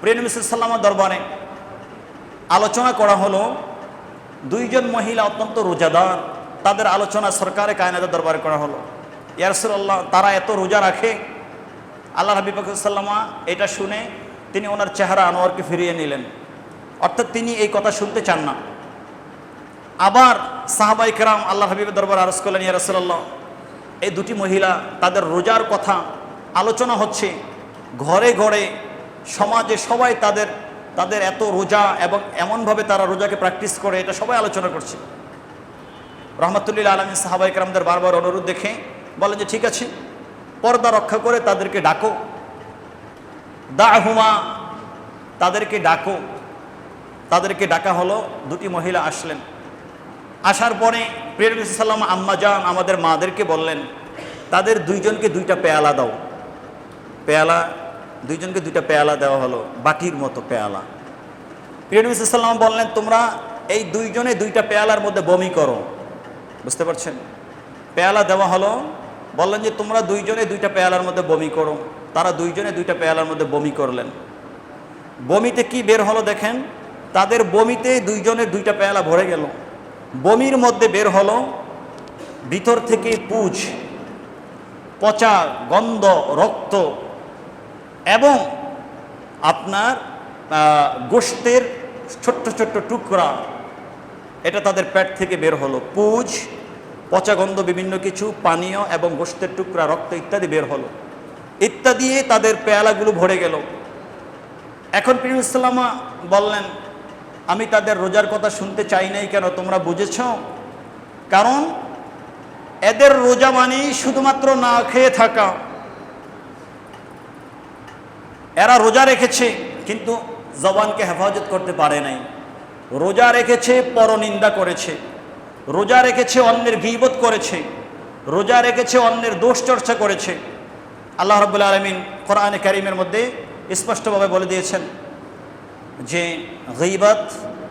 প্রিয়নবিসাল্লামার দরবারে আলোচনা করা হলো, দুইজন মহিলা অত্যন্ত রোজাদার, তাদের আলোচনা সরকারে কায়নাদের দরবারে করা হলো। ইয়ারসুল্লাহ তারা এত রোজা রাখে, আল্লাহ হাবিবাকুসাল্লামা এটা শুনে তিনি ওনার চেহারা আনোয়ারকে ফিরিয়ে নিলেন। অর্থাৎ তিনি এই কথা শুনতে চান না। আবার সাহাবাই কেরাম আল্লাহ হাবিবের দরবার আরজ করলেন, ইয়া রাসূলুল্লাহ, এই দুটি মহিলা, তাদের রোজার কথা আলোচনা হচ্ছে, ঘরে ঘরে সমাজে সবাই তাদের তাদের এত রোজা এবং এমনভাবে তারা রোজাকে প্র্যাকটিস করে, এটা সবাই আলোচনা করছে। রহমতুল্লিল আলমী সাহাবাই কেরামদের বারবার অনুরোধ দেখে বলেন যে, ঠিক আছে, পর্দা রক্ষা করে তাদেরকে ডাকো। দা হুমা তাদেরকে ডাকো। তাদেরকে ডাকা হলো, দুটি মহিলা আসলেন। আসার পরে প্রিয় সাল্লাম আম্মা যান আমাদের মাদেরকে বললেন, তাদের দুইজনকে দুইটা পেয়ালা দাও। পেয়ালা দুইজনকে দুইটা পেয়ালা দেওয়া হলো, বাটির মতো পেয়ালা। প্রিয় বললেন, তোমরা এই দুইজনে দুইটা পেয়ালার মধ্যে বমি করো। বুঝতে পারছেন? পেয়ালা দেওয়া হলো, বললেন যে, তোমরা দুইজনে দুইটা পেয়ালার মধ্যে বমি করো। তারা দুইজনে দুইটা পেয়ালার মধ্যে বমি করলেন। বমিতে কি বের হলো দেখেন? তাদের বমিতে দুইজনের দুইটা পেয়ালা ভরে গেল। বমির মধ্যে বের হলো ভিতর থেকে পুজ, পচা গন্ধ, রক্ত এবং আপনার গোশতের ছোট্ট ছোট্ট টুকরা, এটা তাদের পেট থেকে বের হলো। পুজ, পচা গন্ধ, বিভিন্ন কিছু, পানীয় এবং গোশতের টুকরা, রক্ত ইত্যাদি বের হলো। ইত্যাদি তাদের পেয়ালাগুলো ভরে গেল। এখন প্রিয় ইসলামা বললেন, আমি তাদের রোজার কথা শুনতে চাই নাই কেন? তোমরা বুঝেছ? কারণ, এদের রোজা মানেই শুধুমাত্র না খেয়ে থাকা। এরা রোজা রেখেছে, কিন্তু জবানকে হেফাজত করতে পারে নাই। রোজা রেখেছে, পরনিন্দা করেছে। রোজা রেখেছে, অন্যের গিবত করেছে। রোজা রেখেছে, অন্যের দোষ চর্চা করেছে। আল্লাহ রবুল্লা আলমিন কোরআনে কারিমের মধ্যে স্পষ্টভাবে বলে দিয়েছেন যে গইবাত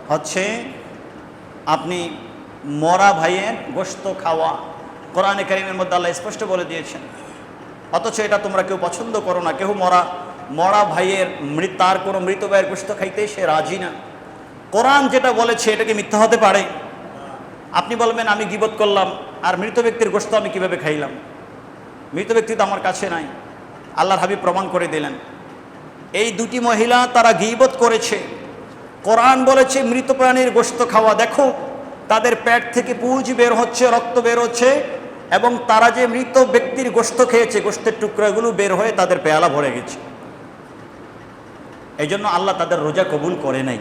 হচ্ছে আপনি মরা ভাইয়ের গোস্ত খাওয়া। কোরআনে কারিমের মধ্যে আল্লাহ স্পষ্ট বলে দিয়েছেন। অথচ এটা তোমরা কেউ পছন্দ করো না, কেউ মরা মরা ভাইয়ের মৃত তার কোনো মৃত ভাইয়ের গোস্ত খাইতে সে রাজি না। কোরআন যেটা বলেছে, এটা কি মিথ্যা হতে পারে? আপনি বলবেন, আমি গিবত করলাম, আর মৃত ব্যক্তির গোস্ত আমি কীভাবে খাইলাম? মৃত ব্যক্তি তো আমার কাছে নাই। আল্লাহর হাবিব প্রমাণ করে দিলেন। এই দুটি মহিলা তারা গিবত করেছে। কোরআন বলেছে, মৃত প্রাণীর গোস্ত খাওয়া দেখো, তাদের পেট থেকে পুঁজ বের হচ্ছে, রক্ত বের হচ্ছে, এবং তারা যে মৃত ব্যক্তির গোস্ত খেয়েছে গোস্তের টুকরাগুলো বের হয়ে তাদের পেয়ালা ভরে গেছে। এই জন্য আল্লাহ তাদের রোজা কবুল করে নাই।